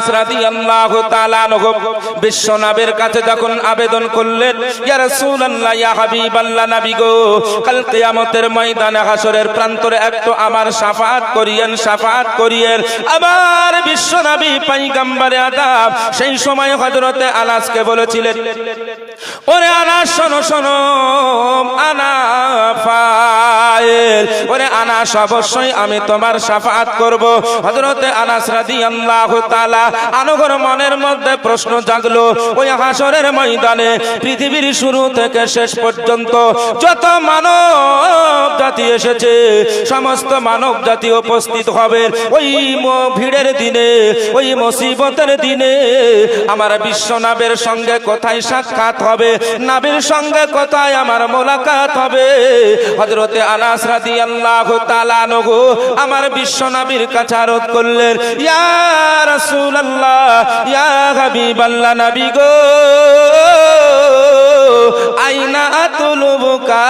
আনাস রাদিয়াল্লাহু তাআলা কাছে যখন আবেদন করলেন, ইয়া রাসূলুল্লাহ, ইয়া হাবিবাল্লাহ নবী গো, কাল কিয়ামতের ময়দানে প্রান্তরে আমার শাফাআত করিয়েন শাফাআত করিয়েন। আবার বিশ্বনবী আদম সেই সময় হযরতে আনাসকে বলেছিলেন, ওরে আনাস, শোনো শোনো ওরে আনাস, অবশ্যই আমি তোমার শাফাআত করব। হযরতে আনাস রাদিয়াল্লাহু তাআলা আনগর মনের মধ্যে প্রশ্ন জাগলো। ওই হাসরের ময়দানে পৃথিবীর শুরু থেকে শেষ পর্যন্ত যত মানব জাতি এসেছে, সমস্ত মানব জাতি উপস্থিত হবে। ওই ভিড়ের দিনে, ওই মুসিবতের দিনে আমার বিশ্ব নাবের সঙ্গে কোথায় সাক্ষাৎ হবে? নাবির সঙ্গে কোথায় আমার মোলাকাত হবে? হজরতে আনাস রাদিয়াল্লাহু তাআলা আনহু আমার বিশ্ব নবীর কাছে আরজ করলেন, ইয়া রাসূলুল্লাহ ইয়া হাবিবাল্লাহ নবী গো। আইনা আতুলুবুকা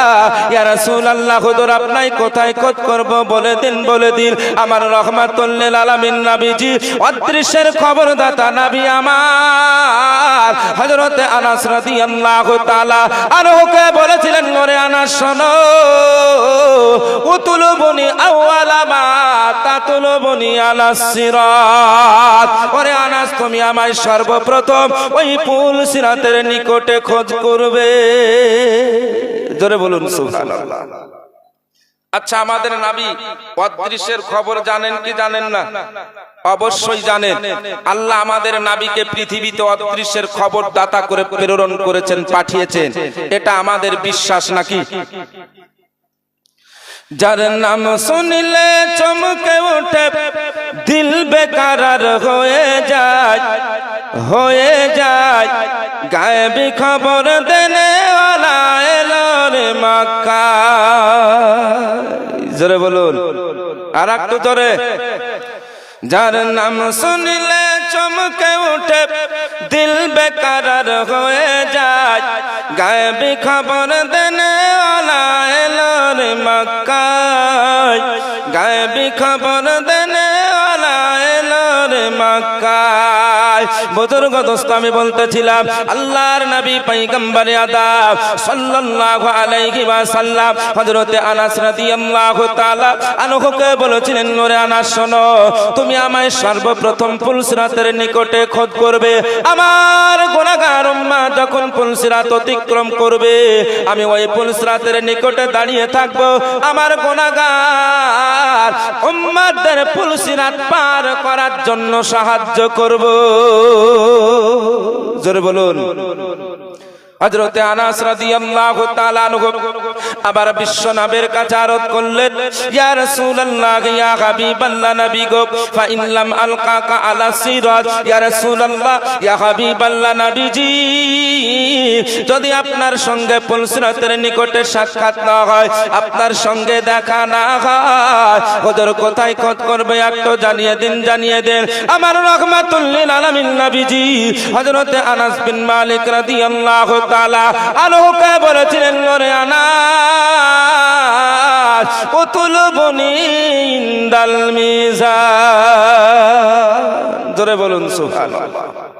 ইয়া রাসূলুল্লাহ, হুজুর আপনাই কোথায় খোঁজ করব? বলে দিন বলে দিন। আমার রহমাতুল্লিল আলামিন নবীজি, অদৃশ্যের খবরদাতা নবী আমার। হযরতে আনাস রাদিয়াল্লাহু তাআলা আনহুকে বলেছিলেন নরে আনাস, শোনো। উতুলুবনি আউয়ালা মা তাতুলুবনি আলাস সিরাত। ওরে আনাস, তুমি আমায় সর্বপ্রথম ওই পুল সিরাতের নিকটে খোঁজ করবে জোরে বলুন সুবহানাল্লাহ। আচ্ছা আমাদের নাবি অদৃশ্যের খবর জানেন কি জানেন না? অবশ্যই জানেন। আল্লাহ আমাদের নাবিকে পৃথিবীতে অদৃশ্যের খবর দাতা করে প্রেরণ করেছেন পাঠিয়েছেন। এটা আমাদের বিশ্বাস নাকি? যার নাম শুনলে চমকে উঠে দিল বেকারার হয়ে যায় হয়ে যায়। গায়েবী খবর দেনে রে জোরে বলুন, আর একটু জোরে। যার নাম শুনলে চমকে উঠে দিল বেকার হয়ে যায়। গায়ে খবর দেনে ওলা এলো রে মক্কায়। গায়েবী খবর দেনে ওলা এলো আমি বলতেছিলাম আনাস বলেছিলেন শোনো, তুমি আমায় সর্বপ্রথম পুলসিরাতের নিকটে খোঁজ করবে। আমার গুনাহগার উম্মাহ যখন পুলসিরাত অতিক্রম করবে, আমি ওই পুলসিরাতের নিকটে দাঁড়িয়ে থাকব। আমার গুনাহগার উম্মাদের পুলসিরাত পার করার জন্য সাহায্য করব। জোরে বলুন। হযরতে আনাস রাদিয়াল্লাহু তাআলা আনহু আবার বিশ্ব নবের কাছে আরজ করলেন, ইয়া রাসূলুল্লাহ, ইয়া হাবিবাল্লাহ নবী গো ফা ইন লাম আলকাকা আলা সিরাত, ইয়া রাসূলুল্লাহ, ইয়া হাবিবাল্লাহ নবীজি, যদি আপনার সঙ্গে পুলসিরাতের নিকটে সাক্ষাৎ না হয়, আপনার সঙ্গে দেখা না হয়, ওদের কোথায় খোঁজ করবে একটু জানিয়ে দিন, জানিয়ে দেন। আমার রহমাতুল লিল আলামিন নবীজি, হযরতে আনাস বিন মালিক রাদিয়াল্লাহু তাআলা আনহুকে বলেছিলেন ওরে আনাস বনি ইনদাল মিজান। জোরে বলুন সুবহানাল্লাহ।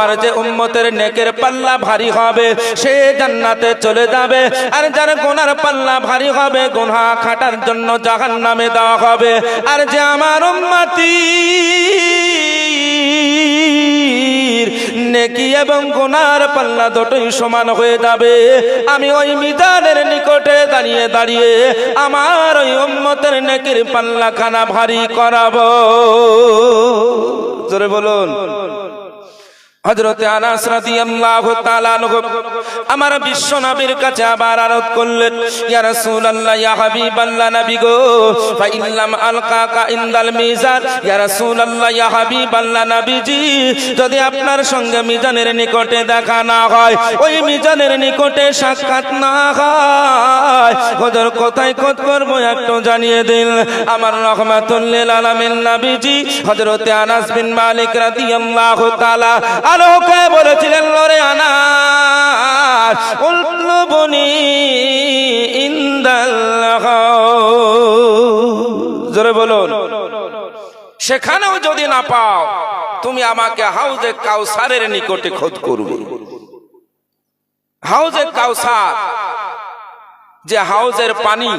যে উম্মতের নেকের পাল্লা ভারী হবে, সে জান্নাতে চলে যাবে। আর যার গোনার পাল্লা ভারী হবে গোনা খাটার জন্য জাহান নামে দেওয়া হবে। আর যে আমার উম্মতি নেকি এবং গোনার পাল্লা দুটোই সমান হয়ে যাবে। আমি ওই মিজানের নিকটে দাঁড়িয়ে দাঁড়িয়ে আমার ওই উম্মতের নেকির পাল্লা খানা ভারী করাবো। জোরে বলুন। হযরতে আনাস রাদিয়াল্লাহু তাআলা আমার বিশ্ব নবীর কাছে আবার আরত করলেন, ইয়া রাসূলুল্লাহ, ইয়া হাবিবাল্লাহ নবী গো ফা ইল্লাম ইনদাল মিজান, ইয়া রাসূলুল্লাহ, ইয়া হাবিবাল্লাহ নবীজি, যদি আপনার সঙ্গে মিজানের নিকটে দেখা না হয়, ওই মিজানের নিকটে সাক্ষাৎ না হয় হযর কোথায় কত করব একটু জানিয়ে দিন। আমার রহমাতুল লিল আলামিন নবীজি, হযরতে আনাস বিন মালিক রাদিয়াল্লাহু তাআলা আলোকে বলেছিলেন, লরে আনাস উলবনি ইনদাল জোরে বলুন। সেখানেও যদি না পাও, তুমি আমাকে হাউজে কাউসারের নিকটে খোঁজ করবে। হাউজে কাউসার যে হাউজের পানি,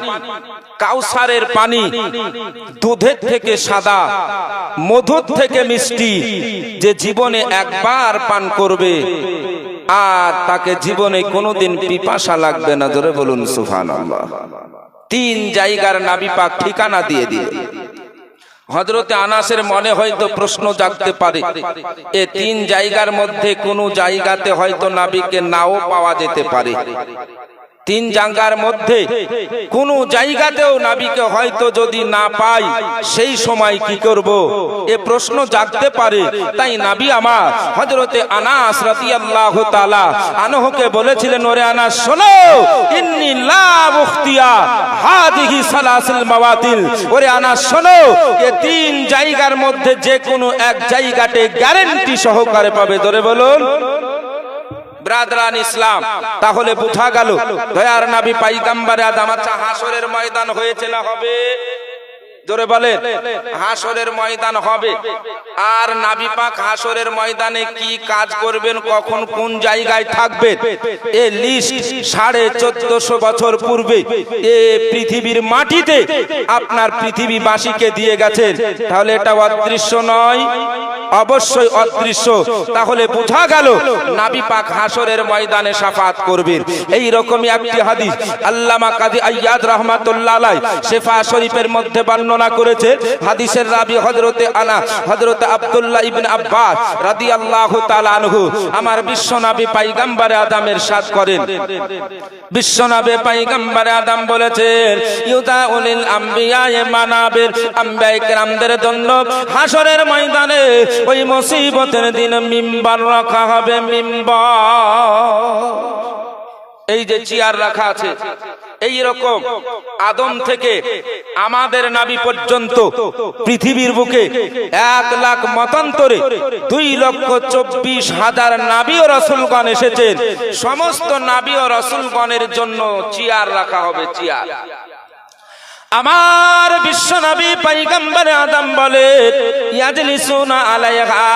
কাউসারের পানি, দুধের থেকে সাদা, মধুর থেকে মিষ্টি, যে জীবনে একবার পান করবে আর তাকে জীবনে কোনোদিন পিপাসা লাগবে না। ধরে বলুন সুফান তিন জায়গার নাবি পাক ঠিকানা দিয়ে দিয়ে হজরতে আনাসের মনে হয়তো প্রশ্ন জাগতে পারে, এ তিন জায়গার মধ্যে কোনো জায়গাতে হয়তো নাবিকে নাও পাওয়া যেতে পারে। তিন জায়গার মধ্যে কোন জায়গাতেও নাবিকে হয়তো যদি না পাই, সেই সময় কি করব? এ প্রশ্ন জাগতে পারে, তাই নাবি আমার হজরতে আনাস রাদিয়াল্লাহু তাআলা আনহকে বলেছিলেন, ওরে আনাস, শোনো, ইন্নী লা মুখতিয়া হাদিহি সালাসিল মাওয়াতিল। ওরে আনাস, শোনো, এ তিন জায়গার মধ্যে যে কোনো এক জায়গাতে গ্যারেন্টি সহকারে পাবে। ধরে বলুন। ব্রাদরান ইসলাম তাহলে বোঝা গেল দয়ার নাবি পাইগাম্বারে আদামাচা হাসরের ময়দান হয়েছে না হবে। জোরে বলেন। হাসরের ময়দান হবে। আর নাবি পাক হাসরের ময়দানে কি কাজ করবেন, কখন কোন জায়গায় থাকবেন, এ লিস্ট সাড়ে চোদ্দশো বছর পূর্বে এ পৃথিবীর মাটিতে আপনার পৃথিবীবাসীকে দিয়ে গেছেন। তাহলে এটা অদৃশ্য নয়, অবশ্যই অদৃশ্য। তাহলে বোঝা গেল নাবি পাক হাসরের ময়দানে সাফাত করবেন। এই রকমই একটি হাদিস আল্লামা কাজী আইয়াদ রহমাতুল্লাহ শেফা শরীফের মধ্যে বর্ণনা করেছে হাদিসের রাবি হযরতে আনা, হযরতে আব্দুল্লাহ ইবনে আব্বাস রাদিয়াল্লাহু তাআলা আনহু, আমার বিশ্বনবী পয়গম্বর আদমের সাথ করেন। বিশ্বনবী পয়গম্বর আদম বলেছেন ইউদাউলিল আম্বিয়া মানাবির আম্বিয়া কেরামদের জন্য হাসরের ময়দানে ওই মুসিবতের দিন মিম্বার রাখা হবে, মিম্বার। এই যে চেয়ার রাখা আছে এই রকম আদম থেকে আমাদের নাবি পর্যন্ত পৃথিবীর বুকে এক লাখ মতান্তরে দুই লক্ষ চব্বিশ হাজার নাবি ও রসুলগণ এসেছেন। সমস্ত নাবি ও রসুলগণের জন্য চেয়ার রাখা হবে, চেয়ার। আমার বিশ্ব নবী পৈগম্বর আদম বলে, ইয়াজলিসুনা আলাইহা।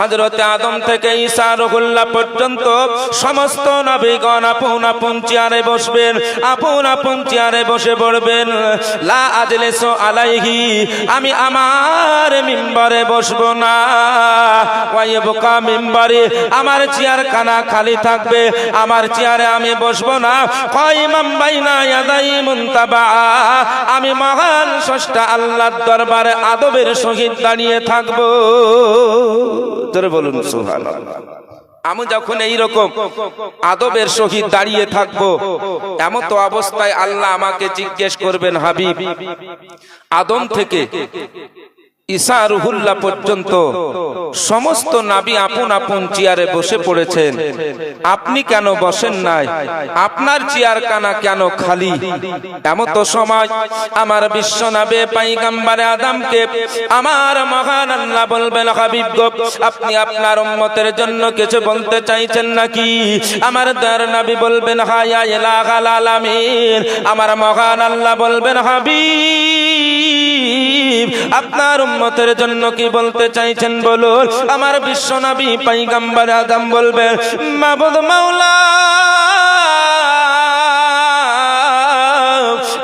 হযরত আদম থেকে ঈসা রুহুল্লাহ পর্যন্ত সমস্ত নবীগণ আপন আপন চেয়ারে বসবেন, আপন আপন চেয়ারে বসে পড়বেন। লা আজলিসু আলাইহি, আমি আমার মিম্বরে বসবো না। ওয়াইবকা মিম্বরে, আমার চেয়ার খানা খালি থাকবে, আমার চেয়ারে আমি বসবো না। কাইমাম বাইনা ইয়াদাই মুনতাবা আমি মহান সষ্টা আল্লাহর দরবারে আদবের সহিত দাঁড়িয়ে থাকব। তোরে বলুন, সুবহানাল্লাহ। আমি যখন এই রকম আদবের সহিত দাঁড়িয়ে থাকব এমন তো অবস্থায় আল্লাহ আমাকে জিজ্ঞেস করবেন, হাবিব, আদম থেকে ঈসা রুহুল্লাহ পর্যন্ত সমস্ত নাবি আপন আপন চেয়ারে বসে পড়েছেন। আপনি কেন বসেন নাই? আপনার চেয়ার কানা কেন খালি? এমন তো সময় আমার বিশ্ব নাবে পাইগাম্বারে আদামকে আমার মহান আল্লাহ বলবেন, হাবিব গো, আপনি আপনার উম্মতের জন্য কিছু বলতে চাইছেন নাকি? আমার দয়ার নবী বলবেন হায়া, ইলাহাল আলামিন। আমার মহান আল্লাহ বলবেন, হাবিব। আপনার উম্মতের জন্য কি বলতে চাইছেন বলুন? আমার বিশ্ব নবী পাইগাম্বার আদম বলবেন মাবুদ মাওলা,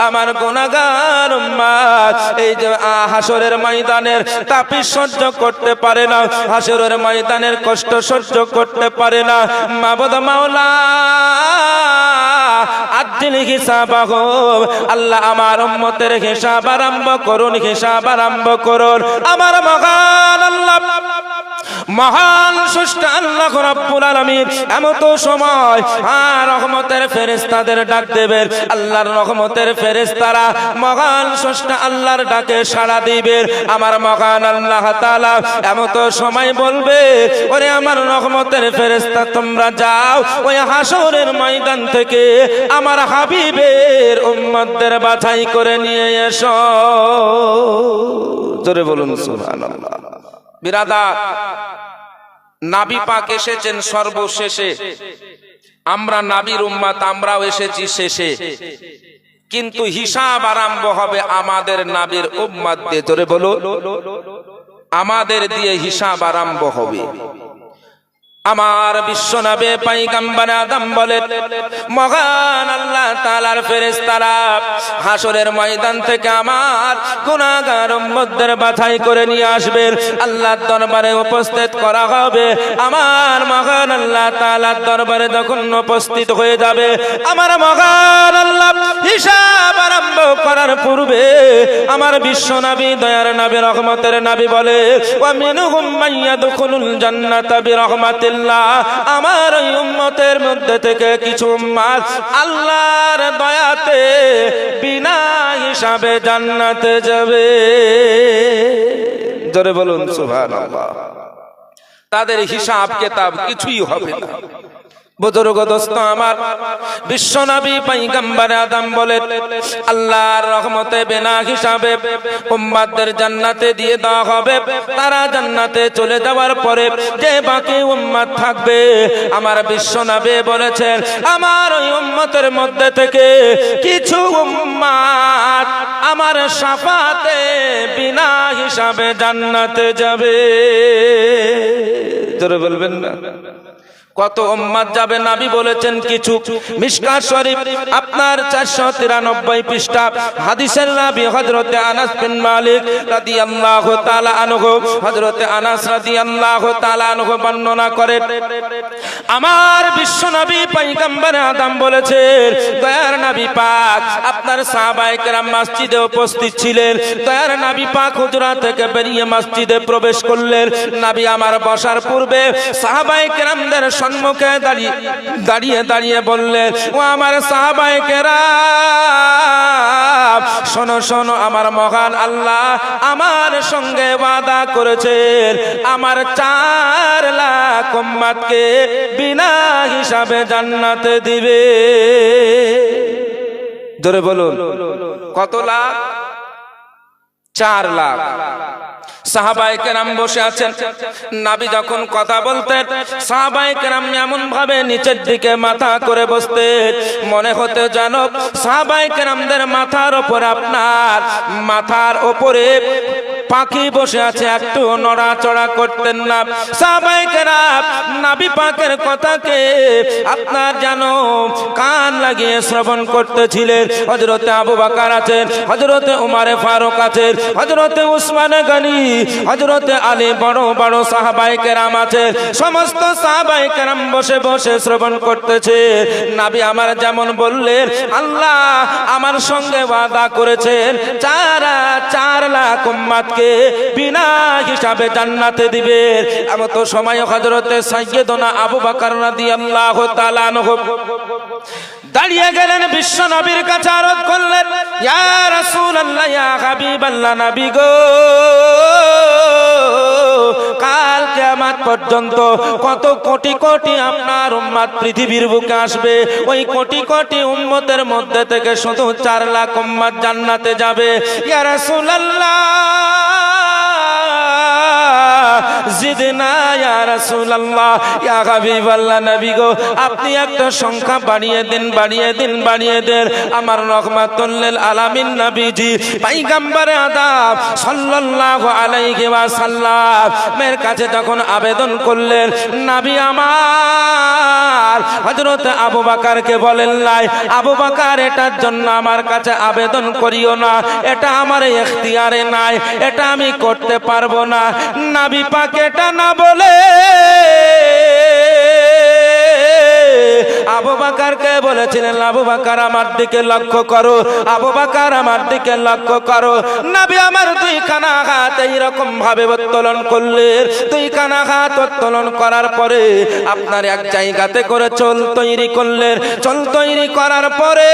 আমার গুনাগার উম্মাত এই যে হাসরের ময়দানের তাপি সহ্য করতে পারে না হাসরের ময়দানের কষ্ট সহ্য করতে পারে না, মাবুদ মাওলা আদিল হিসাব আল্লাহ আমার উম্মতের হিসাব আরম্ভ করুন হিসাব আরম্ভ করুন। আমার মহান আল্লাহ মহান সুষ্ঠ আল্লাহ রাব্বুল আলামিন এমত সময় আর রহমতের ফেরেশতাদের ডাক দেবেন। আল্লাহর রহমতের ফেরেশতারা মহান সুষ্ঠ আল্লাহর ডাকে সাড়া দিবে আমার মহান আল্লাহ তাআলা এমত সময় বলবে, ওরে আমার রহমতের ফেরেশতা, তোমরা যাও ওই হাসরের ময়দান থেকে আমার হাবিবের উম্মতদের বাছাই করে নিয়ে এসো। জোরে বলুন সুবহানাল্লাহ। বিরাদা, নাবি পাক এসেছেন সর্বশেষে। আমরা নাবির উম্মাত আমরাও এসেছি শেষে। কিন্তু হিসাব আরম্ভ হবে আমাদের নাবির উম্মাত দিয়ে। ধরে বলো আমাদের দিয়ে হিসাব আরম্ভ হবে। আমার বিশ্ব নবে পাইগাম্বার আদম বলে, মহান আল্লাহ তালার ফেরেশতারা হাসরের ময়দান থেকে আমার গুনাহগার উম্মতদের বাছাই করে নিয়ে আসবেন। আল্লাহর দরবারে উপস্থিত করা হবে। আমার মহান আল্লাহ তালার দরবারে তখন উপস্থিত হয়ে যাবে, আমার মহান আল্লাহ হিসাব আরম্ভ করার পূর্বে আমার বিশ্ব নবী, দয়ার নবী, রহমতের নবী বলে আমার উম্মতের মধ্যে থেকে কিছু উম্মাত আল্লাহর দয়াতে বিনা হিসাবে জান্নাতে যাবে। জোরে বলুন, সুবহানাল্লাহ। তাদের হিসাব কেতাব কিছুই হবে না। বুজুর্গ দোস্ত আমার বিশ্বনবী পাইগাম্বার আদম বলে, আল্লাহর রহমতে বিনা হিসাবে উম্মাদদের জান্নাতে দিয়ে দেওয়া হবে। তারা জান্নাতে চলে যাওয়ার পরে যে বাকি উম্মাদ থাকবে, আমার বিশ্বনবী বলেছেন, আমার ওই উম্মতের মধ্যে থেকে কিছু উম্মাদ আমার সাফাতে বিনা হিসাবে জান্নাতে যাবে। জোরে বলবেন না? কত উম্মাদ যাবে? নাবি বলেছেন কিছু। মিশকা শরীফ আপনার চারশো তিরানব্বই পৃষ্ঠা। হাদিসের নাবি হজরতে আনাস বিন মালিক রাদিয়াল্লাহু তাআলা আনহু হজরতে আনাস রাদিয়াল্লাহু তাআলা আনহু বর্ণনা করেন আমার বিশ্ব নবী পয়গম্বর আদম বলেছেন, দয়ার নবী পাক আপনার সাহাবায়ে কেরাম মসজিদে উপস্থিত ছিলেন। দয়ার নবী পাক হুজরা থেকে বেরিয়ে মসজিদে প্রবেশ করলেন। নবী আমার বসার পূর্বে সাহাবায়ে কেরামদের সম্মুখে দাঁড়িয়ে দাঁড়িয়ে দাঁড়িয়ে বললেন ও আমার সাহাবায়ে কেরাম, শোনো শোনো, আমার মহান আল্লাহ আমার সঙ্গে ওয়াদা করেছেন, আমার চার লাখ উম্মাদকে বিনা হিসাবে জান্নাতে দিবে। ধরে বলুন, কত লাখ? চার লাখ। সাহাবাই কেরাম বসে আছেন। নাবি যখন কথা বলতেন সাহাবাই কেরাম এমন ভাবে নিচের দিকে মাথা করে বসতে মনে হতে জানো সাহাবাই কেরামদের মাথার ওপর আপনার, মাথার ওপরে পাখি বসে আছে, একটু নড়াচড়া করতেন না। সাহাবাই কেরাম নাবি পাকের কথাকে আপনার যেন কান লাগিয়ে শ্রবণ করতেছিলেন। হজরতে আবু বাকার আছেন হজরতে উমারে ফারুক আছেন হজরতে উসমানে গানি হজরতে আলী বড় বড় সাহাবাই কেরাম আছে সমস্ত সাহাবাই কেরাম বসে বসে শ্রবণ করতেছে। নাবি আমার যেমন বললেন, আল্লাহ আমার সঙ্গে ওয়াদা করেছেন, চার চার লাখ বিনা হিসাবে জান্নাতে দিবে। এমন তো সময় হজরতে সাইয়েদনা আবু বাকার রাদিয়াল্লাহু তাআলা আনহু দাঁড়িয়ে গেলেন বিশ্ব নবীর কাছে আরত করলেন, ইয়া রাসূলুল্লাহ, ইয়া হাবিবাল্লাহ নবী গো, কাল কিয়ামত পর্যন্ত কত কোটি কোটি আপনার উম্মত পৃথিবীর বুকে আসবে। ওই কোটি কোটি উম্মতের মধ্যে থেকে শুধু চার লাখ উম্মত জান্নাতে যাবে। ইয়া রাসূলুল্লাহ জিদনা ইয়া রাসূলুল্লাহ, ইয়া নবী গো, আপনি একটা সংখ্যা বাড়িয়ে দিন বাড়িয়ে দিন, বাড়িয়ে দেন। আমার রহমাতুল লিল আলামিন নবীজি আদম সাল্লাল্লাহু আলাইহি মের কাছে যখন আবেদন করলেন, নবী আমার হযরত আবু বকরকে বলেন লাই আবু বকর এটার জন্য আমার কাছে আবেদন করিও না, এটা আমার এখতিয়ারে নাই, এটা আমি করতে পারব না। নাবি পাক এটা না বলে আবু বাকারকে বলেছিলেন, আবু বাকার, আমার দিকে লক্ষ্য করো। আবু বাকার, আমার দিকে লক্ষ্য করো। নবী আমার দুই খানা হাত এইরকম ভাবে উত্তোলন করলেন। দুই খানা হাত উত্তোলন করার পরে আপনার এক জায়গাতে করে চল তৈরি করলেন। চল তৈরি করার পরে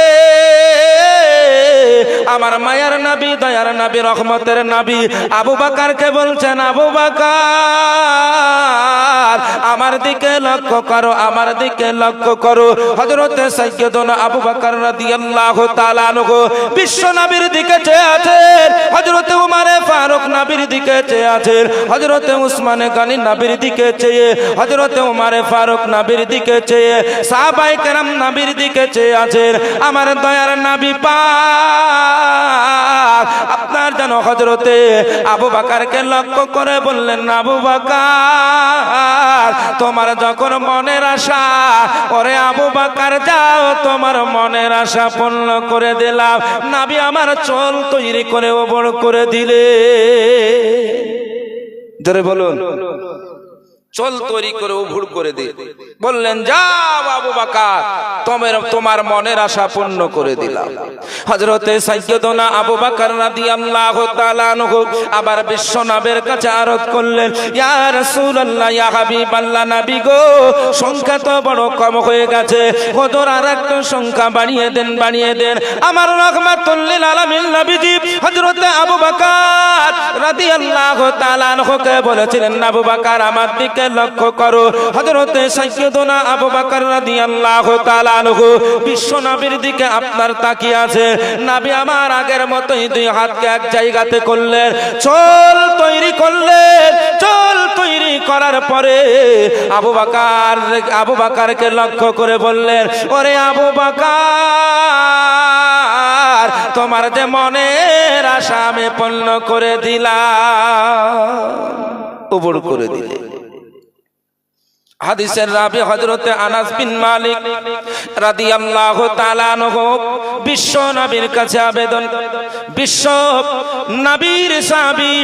আমার মায়ার নাবি, দয়ার নাবি, রহমতের নাবি আবু বাকারকে বলছেন, আবু বাকার, আমার দিকে লক্ষ্য করো, আমার দিকে লক্ষ্য করো হজরতে সৈয়দনা আবু বাকার রাদিয়াল্লাহু তাআলা আনহু বিশ্ব নবীর দিকে চেয়ে আছেন হজরতে উমারে ফারুক নবীর দিকে চেয়ে আছেন হজরতে উসমানে গানি নবীর দিকে চেয়ে হজরতে উমারে ফারুক নবীর দিকে চেয়ে সাহাবাই কেরাম নবীর দিকে চেয়ে আছেন। আমার দয়ার নাবি পাক, আপনার যেন হজরতে আবু বাকারকে লক্ষ্য করে বললেন, আবু বাকার, তোমার যখন মনের আশা ওরে আবু বাকার, যাও, তোমার মনের আশা পূর্ণ করে দিলাম। নাবি আমার চল তৈরি করে ওবর করে দিলে। ধরে বলুন। চল তৈরি করে উভুর করে দে। বললেন যাও বাবু বাকা তোমার তোমার মনের আশা পূর্ণ করে দিলাম। হযরতে সাইয়্যিদনা আবু বকর রাদিয়াল্লাহু তাআলা আনহু আবার বিশ্বনবের কাছে আরজ করলেন ইয়া রাসূলুল্লাহ ইয়া হাবিবাল্লাহ নবী গো সংখ্যা তো বড় কম হয়ে গেছে। হুজুর আর একটু সংখ্যা বাড়িয়ে দেন বাড়িয়ে দেন। আমার রহমাতুল লিল আলামিন নবীজি হযরতে আবু বকর রাদিয়াল্লাহু তাআলা আনহুকে বলেছিলেন আবু বকর আমার দিকে লক্ষ্য করো। হযরতে সাইয়্যিদনা আবু বকর রাদিয়াল্লাহু তাআলা আনহু দিকে আপনার তাকিয়ে আছে। নবী আমার আগের দুই হাতকে এক জায়গাতে করলেন। চল তৈরি করলেন। চল তৈরি করার পরে আবু বাকার, আবু লক্ষ্য করে বললেন, ওরে আবু বাকার, তোমার যে মনের আশা আমি পূর্ণ করে দিলাম। উপর করে দিলে। হাদিসের রাবি হযরতে আনাস বিন মালিক তাআলা আনহু বিশ্ব নবীর কাছে আবেদন। বিশ্ব নবীর সাহাবী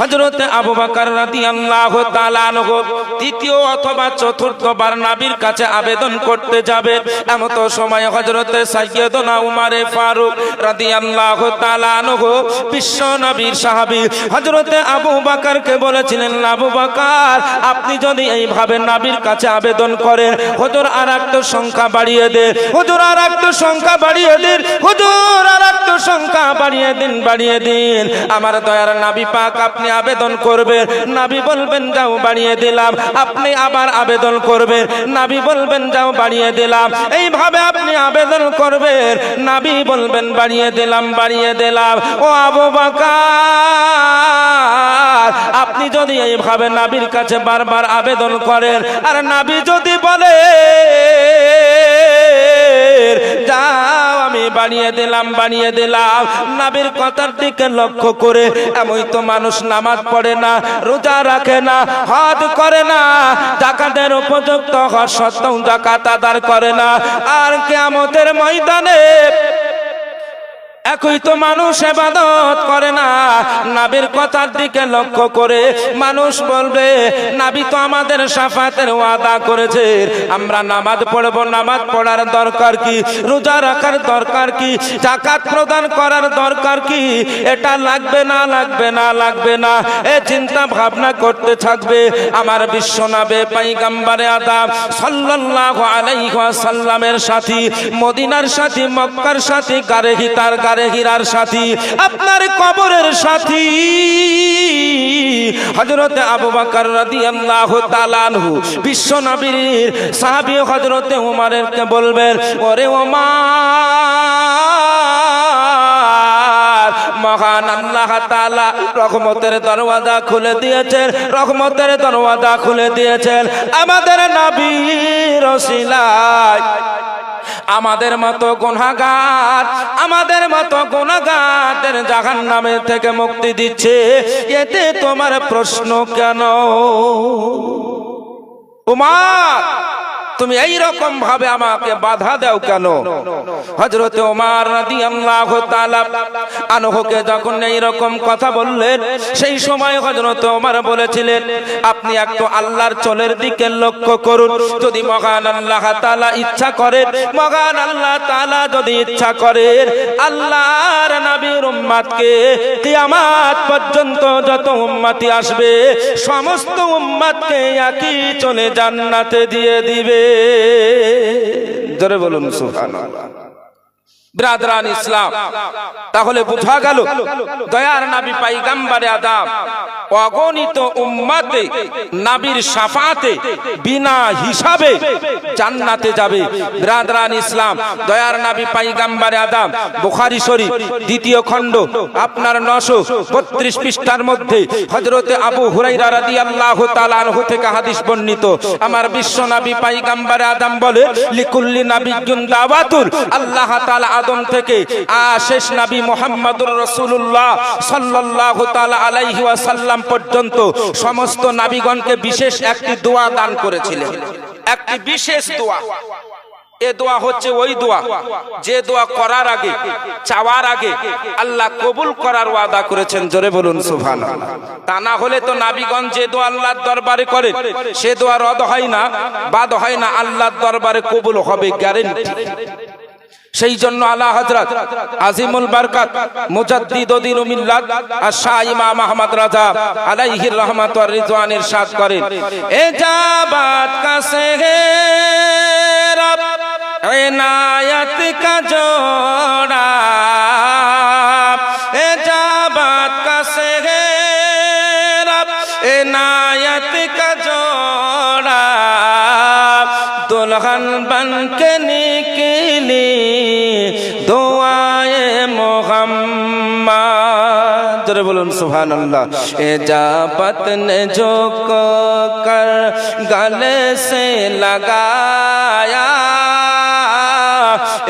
হযরতে আবু বকর রাদিয়াল্লাহু তাআলা আনহু তৃতীয় অথবা চতুর্থবার নবীর কাছে আবেদন করতে যাবে। এমত সময় হযরতে সাইয়্যিদনা উমারে ফারুক রাদিয়াল্লাহু তাআলা আনহু বিশ্ব নবীর সাহাবী হযরতে আবু বকরকে বলেছিলেন, আবু বকর, আপনি যদি এইভাবে নবীর কাছে আবেদন করেন, হুজুর আর সংখ্যা বাড়িয়ে দে, হুজুর আর একটু সংখ্যা বাড়িয়ে দিন, হুজুর আর একটু সংখ্যা বাড়িয়ে দিন বাড়িয়ে দিন। আমার দয়ার নাবি পাক আপনি আবেদন করবেন, নাবি বলবেন, যাও বাড়িয়ে দিলাম। আপনি আবার আবেদন করবেন, নাবি বলবেন, যাও বাড়িয়ে দিলাম। এইভাবে আপনি আবেদন করবেন, নাবি বলবেন, বাড়িয়ে দিলাম বাড়িয়ে দিলাম। ও আবু বাকার, আপনি যদি এইভাবে নাবির কাছে বারবার আবেদন করেন আর নাবি যদি বলে, যাও, আমি বানিয়ে দিলাম বানিয়ে দিলাম। নাবির কথার দিকে লক্ষ্য করে এমন তো মানুষ নামাজ পড়ে না, রোজা রাখে না, হজ করে না, জাকাতের উপযুক্ত হজ সত্ত্বেও জাকাত আদার করে না। আর কেমতের ময়দানে একই তো মানুষ এবাদত করে না। নাবির কথার দিকে লক্ষ্য করে মানুষ বলবে, নাবি তো আমাদের সাফাতের ওয়াদা করেছে। আমরা নামাজ পড়ব, নামাজ পড়ার দরকার কি? রোজা রাখার দরকার কি? জাকাত প্রদান করার দরকার কি? এটা লাগবে না লাগবে না লাগবে না। এ চিন্তা ভাবনা করতে থাকবে আমার বিশ্ব নাবে পাইগাম্বারে আদাব সাল্লাল্লাহু আলাইহি ওয়াসাল্লামের সাথী, মদিনার সাথী, মক্কার সাথী গারেহি তার গারে হীরার সাথী, আপনার কবরের সাথী। হযরত আবু বকর রাদিয়াল্লাহু তাআলা আনহু, বিশ্ব নবীর সাহাবী হযরত উমরের কে বলবেন, ওরে ওমর মহান আল্লাহ তাআলা রহমতের দরওয়াজা খুলে দিয়েছেন, রহমতের দরওয়াজা খুলে দিয়েছেন। আমাদের নবীর ওসিলায় আমাদের মতো গোনাগার আমাদের মতো গোনাগারদের জাহান নামে থেকে মুক্তি দিচ্ছে। এতে তোমার প্রশ্ন কেন? উমার! তুমি এই রকম ভাবে আমাকে বাধা দাও কেন? হজরত ওমার রাদিয়াল্লাহু তাআলা আনহুকে যখন এই রকম কথা বললেন, সেই সময় হজরত ওমর বলেছিলেন, আপনি একটু আল্লাহর চলের দিকে লক্ষ্য করুন। যদি মহান আল্লাহ তাআলা ইচ্ছা করেন, মহান আল্লাহ তাআলা যদি ইচ্ছা করেন, আল্লাহর নবীর উম্মতকে কিয়ামত পর্যন্ত যত উম্মতি আসবে, সমস্ত উম্মতকে একই চলে জান্নাতে দিয়ে দিবে। জোরে বলুন সুবহানাল্লাহ। ব্রাদরান ইসলাম। তাহলে বোঝা গেল, দয়ার নাবি পাইগাম্বারে আদাম অগণিত উম্মাতে নাবির সাফাতে বিনা হিসাবে জান্নাতে যাবে। ব্রাদরান ইসলাম, দয়ার নাবি পাইগাম্বারে আদাম বুখারি শরীফ, দ্বিতীয় খণ্ড, আপনার নশো বত্রিশ পৃষ্ঠার মধ্যে হজরতে আবু হুরাইরা রাদিয়াল্লাহু তাআলা আনহু থেকে হাদিস বর্ণিত, আমার বিশ্ব নাবি পাইগাম্বারে আদাম বলে, লিকুল্লি নাবিয়্যুন দাওয়াতুল আল্লাহ তাআলা আদম থেকে, আ শেষ নবী মুহাম্মদুর রাসূলুল্লাহ সাল্লাল্লাহু তাআলা আলাইহি ওয়াসাল্লাম পর্যন্ত সমস্ত নবীগণকে বিশেষ একটি দোয়া দান করেছিলেন। একটি বিশেষ দোয়া। এ দোয়া হচ্ছে ওই দোয়া। যে দোয়া করার আগে, চাওয়ার আগে আল্লাহ কবুল করার ওয়াদা করেছেন। জোরে বলুন, সুবহানাল্লাহ। তা না হলে তো নাবিগণ যে দোয়া আল্লাহর দরবারে করে, সে দোয়া রদ হয় না, বাদ হয় না, আল্লাহর দরবারে কবুল হবে গ্যারেন্টি সেই জন্য আল্লাহ হজরত আজিমুল বারকাত মুজাদ্দিদিনুমিল্লাত আর শাহ ইমাম আহমদ রাজা আলাইহির রহমত রিজওয়ান ইরশাদ করেন, এ যাবাত কাছে হে রব এনায়াত কা জোড়া बन के निकली, दुआए मोहम्मद। बोलून सुभान अल्लाह ए जाबत ने जो को कर गले से लगाया।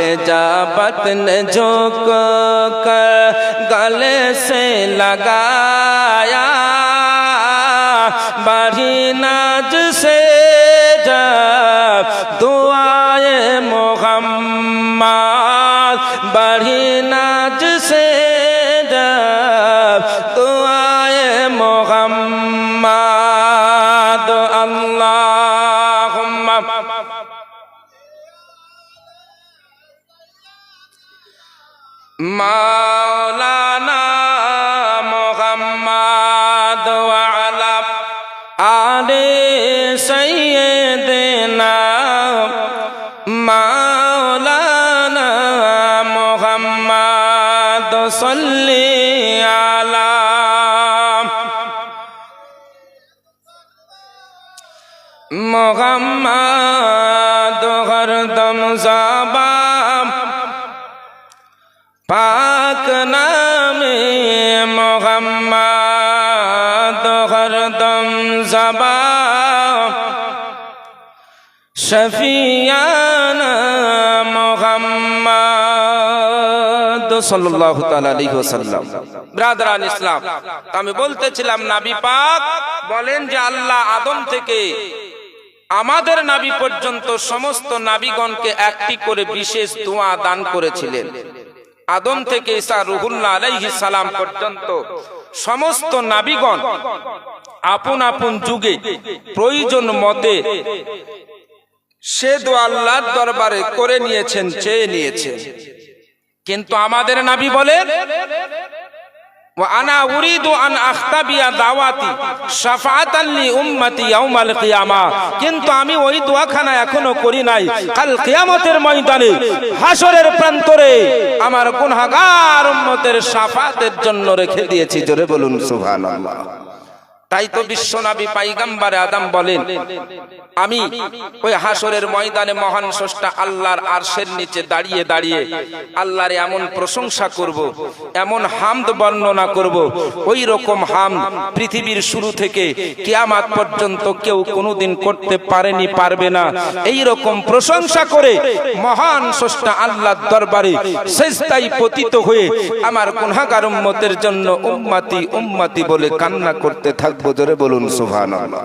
इजाबत ने जो को कर गले से लगाया। মাওলানা মোহাম্মদ ওয়ালা আলে সৈয়দনা মাওলানা মোহাম্মদ সাল্লি আলা মোহাম্মদ হরদম আলাইহি আমি বলতেছিলাম, নাবি পাক বলেন যে আল্লাহ আদম থেকে আমাদের নাবি পর্যন্ত সমস্ত নাবিগণকে একটি করে বিশেষ দোয়া দান করেছিলেন। আদম থেকে ঈসা রুহুল্লাহ আলাইহিস সালাম পর্যন্ত সমস্ত নাবিগণ আপন আপন যুগে, প্রয়োজন মতে সে দোয়া আল্লাহর দরবারে করে নিয়েছেন, চেয়ে নিয়েছেন। কিন্তু আমাদের নাবি বলেন আনা উরিদু আন আখতাবিয়া দাওয়াতি কিন্তু আমি এখনও করি নাই। প্রান্তরে আমার জন্য রেখে দিয়েছি। জোরে বলুন, সুবহানাল্লাহ। তাই তো বিশ্বনবী পাইগাম্বারে আদম বলেন, আমি ওই হাসরের ময়দানে মহান স্রষ্টা আল্লাহর আরশের নিচে দাঁড়িয়ে দাঁড়িয়ে আল্লাহর এমন প্রশংসা করব, এমন হামদ বর্ণনা করব, ওই রকম হাম পৃথিবীর শুরু থেকে কিয়ামাত পর্যন্ত কেউ কোনোদিন করতে পারেনি, পারবে না। এই রকম প্রশংসা করে মহান স্রষ্টা আল্লাহর দরবারে শেষদাই পতিত হয়ে আমার গুনাহগার উম্মতের জন্য উম্মাতি উম্মাতি বলে কান্না করতে থাকব। জোরে বলুন, সুবহানাল্লাহ।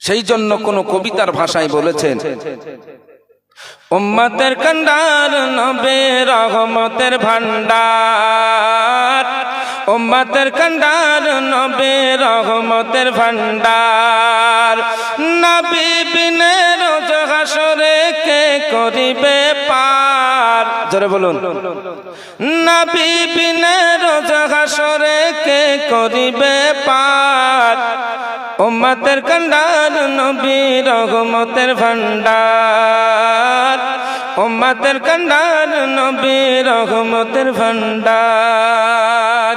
সেই জন্য কোন কবিতার ভাষায় বলেছেন, উম্মতের কন্ডার নবে রহমতের ভান্ডার উম্মতের কন্ডার নবে রহমতের ভান্ডার নবী বিনে রোজ হাসরে কে করিবে পার জোরে বলুন। নবী বিনে রোজ হাসরে কে করিবে পার? উম্মতের কন্ডার, নবী রহমতের ভান্ডার উম্মতের কন্ডার, নবী রহমতের ভান্ডার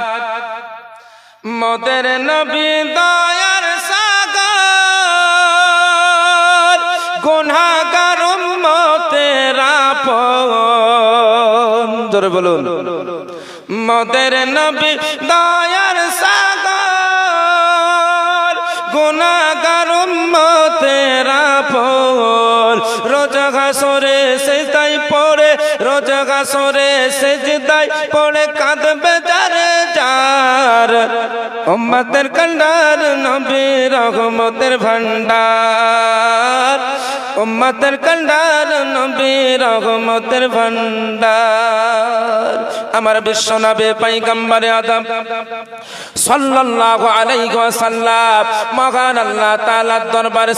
মতের নবী দয়ার জোরে বলুন। মতের নবী দয়ার সাগর, গুনাহগার উম্মতের আপন। রোজা ঘাসরে সেজদাই পড়ে রোজা ঘাসরে সেজদাই পড়ে কাঁদবে যারে যার। উম্মতের কন্ডার নবী রহমতের ভান্ডার উম্মতের কল্যাণ নবী রহমতের ভান্ডার আমার বিশ্ব নবে পাইগাম্বারে আদম সাল্লাল্লাহু আলাইহি ওয়াসাল্লাম, মহান আল্লাহ তাআলার দরবারে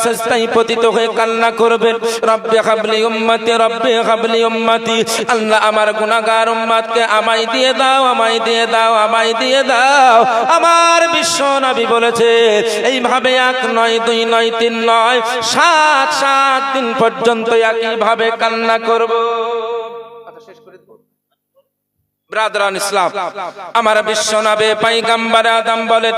পতিত হয়ে কান্না করবেন হাবলি উম্মতি হাবলি উম্মতি, আল্লাহ আমার গুনাহগার উম্মতকে আমায় দিয়ে দাও, আমায় দিয়ে দাও, আমায় দিয়ে দাও। আমার বিশ্ব নবী বলেছে, এইভাবে এক নয়, দুই নয়, তিন নয়, সাত সাত দিন পর্যন্ত একইভাবে কান্না করব। ব্রাদরান ইসলাম। আমার বিশ্ব নাবে পাইগাম্বার আদম বলে